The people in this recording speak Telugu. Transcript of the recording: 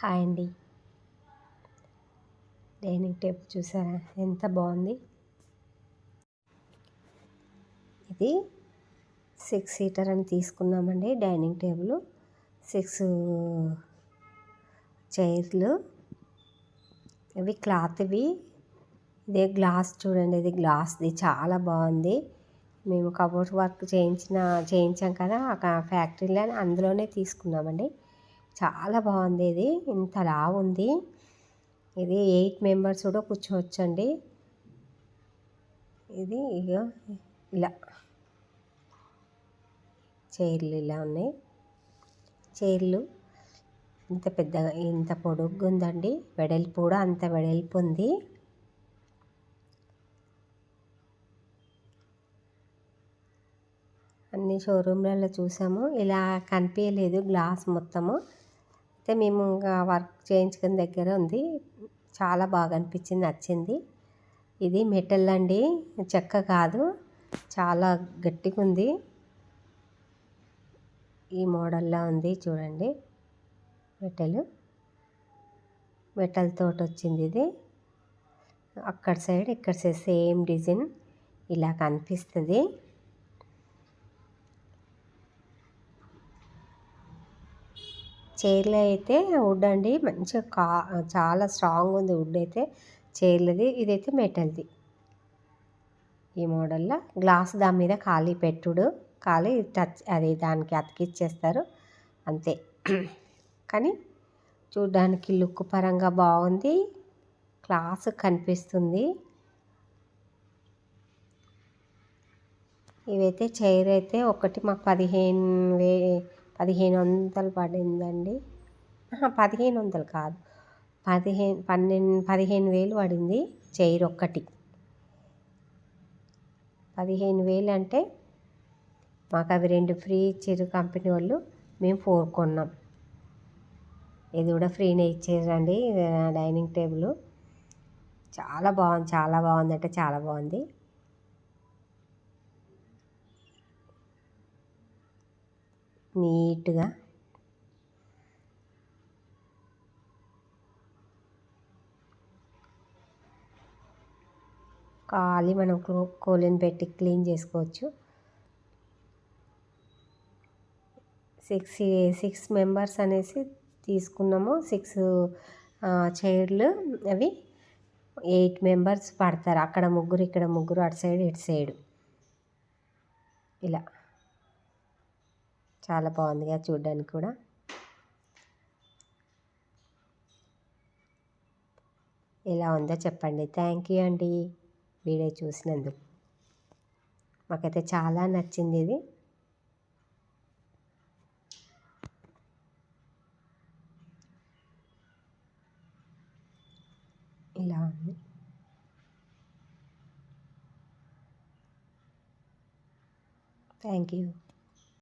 హాయ్ అండి. డైనింగ్ టేబుల్ చూసారా? ఎంత బాగుంది? ఇది సిక్స్ సీటర్ అని తీసుకున్నామండి డైనింగ్ టేబుల్. సిక్స్ చైర్లు. ఇవి క్లాత్ ఇవి. ఇదే గ్లాస్ చూడండి ఇది గ్లాస్ది చాలా బాగుంది. మేము కబోర్డ్ వర్క్ చేయించిన చేయించాం కదా ఫ్యాక్టరీలో అందులోనే తీసుకున్నామండి. చాలా బాగుంది ఇది. ఇంత లావుంది ఇది ఎయిట్ మెంబర్స్ కూడా కూర్చోవచ్చండి. ఇది ఇక ఇలా. చైర్లు ఇలా ఉన్నాయి. చైర్లు. ఇంత పెద్దగా ఇంత పొడుగ్గా ఉందండి వెడల్పు కూడా అంత వెడల్పు ఉంది. అన్ని షోరూమ్లలో చూసాము. ఇలా కనిపించలేదు గ్లాస్ మొత్తము. అయితే మేము ఇంకా వర్క్ చేయించుకున్న దగ్గర ఉంది. చాలా బాగా అనిపించింది నచ్చింది. ఇది మెటల్ అండి చెక్క కాదు చాలా గట్టిగా ఉంది. ఈ మోడల్లో ఉంది చూడండి మెటల్. మెటల్ తోటి వచ్చింది ఇది. అక్కడ సైడ్ ఇక్కడ సైడ్ సేమ్ డిజైన్ ఇలా కనిపిస్తుంది. చైర్లు అయితే వుడ్ అండి. మంచిగా కా చాలా స్ట్రాంగ్ ఉంది వుడ్ అయితే. చైర్లది ఇదైతే మెటల్ది. ఈ మోడల్లో గ్లాస్ దాని మీద ఖాళీ పెట్టుడు. ఖాళీ టచ్ అది దానికి అతికిచ్చేస్తారు. అంతే. కానీ చూడ్డానికి లుక్ పరంగా బాగుంది. క్లాస్ కనిపిస్తుంది. ఇవైతే చైర్ అయితే ఒకటి మాకు పదిహేను వే పదిహేను వందలు పడిందండి. పదిహేను వందలు కాదు. పదిహేను పన్నెండు పదిహేను వేలు పడింది చైర్ ఒక్కటి పదిహేను వేలు అంటే మాకు అవి రెండు ఫ్రీ ఇచ్చారు కంపెనీ వాళ్ళు మేము ఫోర్ కొన్నాం. ఇది కూడా ఫ్రీనే ఇచ్చారండి డైనింగ్ టేబుల్. చాలా బాగుంది చాలా బాగుంది అంటే చాలా బాగుంది. నీట్గా. ఖాళీ మనం కోలిని పెట్టి క్లీన్ చేసుకోవచ్చు. సిక్స్ సిక్స్ మెంబర్స్ అనేసి తీసుకున్నాము. సిక్స్ చైర్లు అవి. ఎయిట్ మెంబర్స్ పడతారు. అక్కడ ముగ్గురు ఇక్కడ ముగ్గురు అటు సైడ్ ఇటు సైడ్. ఇలా. చాలా బాగుందిగా చూడడానికి కూడా. ఎలా ఉందో చెప్పండి. థ్యాంక్ యూ అండి వీడియో చూసినందుకు. మాకైతే చాలా నచ్చింది ఇది. ఇలా ఉంది. Thank you.